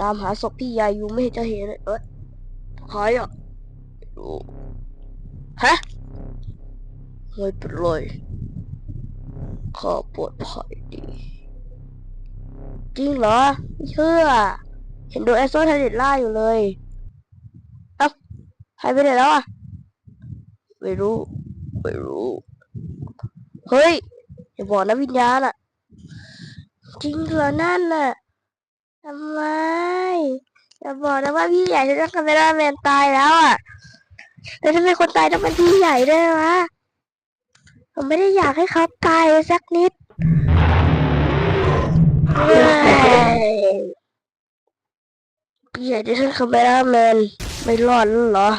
ตามหาศพพี่ยายูไม่เห็นจะเห็นเลยเอ้ยหายอะฮะไม่เป็นไรข้าปลอดภัยดี จริงเหรอไม่เชื่อ เห็นโดนแอสโซเทเดตล่าอยู่เลยเอ้าหายไปไหนแล้วอะไม่รู้ไม่รู้ เฮ้ยอย่าบอกนะวิญญาณอะ จริงเหรอนั่นน่ะ ทำไมอย่าบอกนะว่าพี่ใหญ่จะต้องคาเมราแมนตายแล้วอะแล้วทำไมคนตายต้องเป็นพี่ใหญ่ด้วยวะผมไม่ได้อยากให้เขาตายสักนิดเฮ้ยพี่ใหญ่ที่ท่านคาเมราแมนไม่รอดเหรอ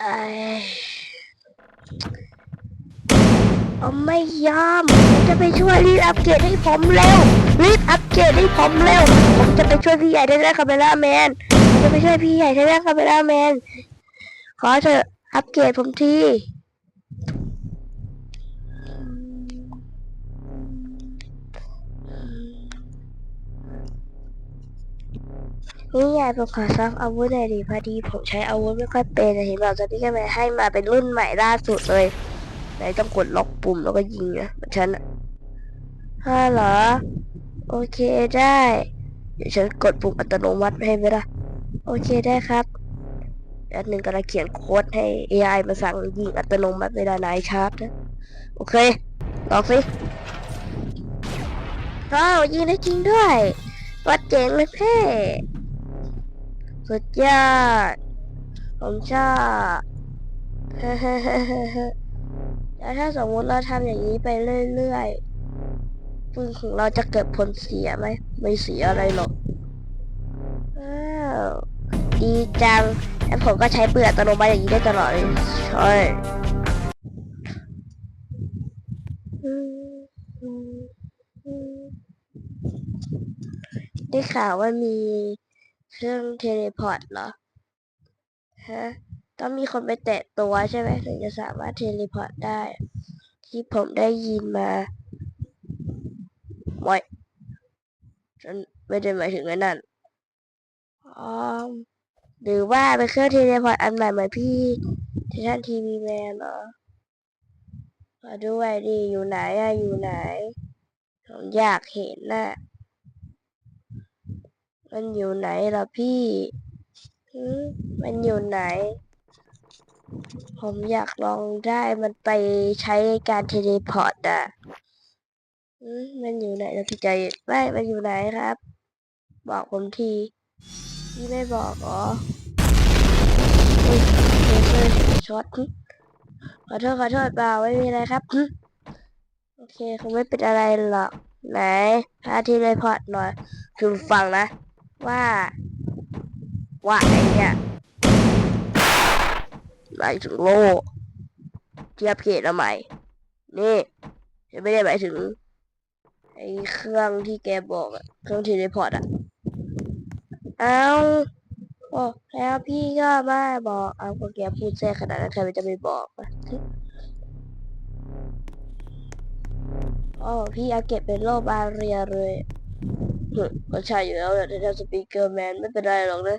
ไอ เอาไม่ยอมผมจะไปช่วยรีบอัปเกรดให้ผมเร็ว รีบอัปเกรดให้ผมเร็ว ผมจะไปช่วยพี่ใหญ่ได้แล้วคาเมราแมนผมจะไปช่วยพี่ใหญ่ได้แล้วคาเมราแมน ขอเถอะอัปเกรดผมทีนี่ยายผมขอซ้อมอาวุธหน่อยดิพอดีผมใช้อาวุธไม่ค่อยเป็นเห็นบอกตอนนี้ก็ไปให้มาเป็นรุ่นใหม่ล่าสุดเลย ไหนต้องกดล็อกปุ่มแล้วก็ยิงนะเหมือนฉันอะฮ่าเหรอ โอเคได้ เดี๋ยวฉันกดปุ่มอัตโนมัติให้ไหมล่ะ โอเคได้ครับอันหนึ่งกำลังเขียนโค้ดให้ AI มาสั่งยิงอัตโนมัติเวลานายชาร์จนะ โอเค ลองสิอ้าวยิงได้จริงด้วยวัดเจ๋งเลยเพ่สุดยอดผมชอบ แล้วถ้าสมมติเราทำอย่างนี้ไปเรื่อยๆปืนของเราจะเกิดผลเสียไหมไม่เสียอะไรหรอกว้าวดีจังแล้วผมก็ใช้ปืนอัตโนมัติอย่างนี้ได้ตลอดเลยใช่ได้ข่าวว่ามีเครื่องเทเลพอร์ตเหรอ ฮะ ต้องมีคนไปแตะตัวใช่ไหมถึงจะสามารถเทเลพอร์ตได้ ที่ผมได้ยินมาไม่ฉันไม่ได้หมายถึงไอ้นั่นอ๋อหรือว่าเป็นเครื่องเทเลพอร์ตอันใหม่เหมือนพี่ที่ท่านทีวีแมนเหรอมาด้วยดิอยู่ไหนอะอยู่ไหนผมอยากเห็นน่ะมันอยู่ไหนล่ะพี่ มันอยู่ไหน ผมอยากลองได้มันไปใช้การเทเลพอร์ตอะมันอยู่ไหนล่ะพี่ใจไม่ มันอยู่ไหนครับ บอกผมทีพี่ไม่บอกเหรอเฮ้ยเลเซอร์ช็อตขอโทษขอโทษเปล่าไม่มีอะไรครับ โอเคคงไม่เป็นอะไรหรอก ไหนพาเทเลพอร์ตหน่อย คือฟังนะ ว่า ว่าไอเนี่ย มายถึงโลกที่อัปเกรดมาใหม่ นี่ฉันไม่ได้หมายถึงไอ้เครื่องที่แกบอกอะเครื่องเทเลพอร์ตอะเอาโอ้แล้วพี่ก็มาบอกเอาก็แกพูดแทรกขนาดนั้นใครมันจะไม่บอกอะอ๋อพี่อัปเกรดเป็นโลบาเรียเลยก็ใช่อยู่แล้วแหละแต่ถ้าสปีกเกอร์แมนไม่เป็นไรหรอกนะ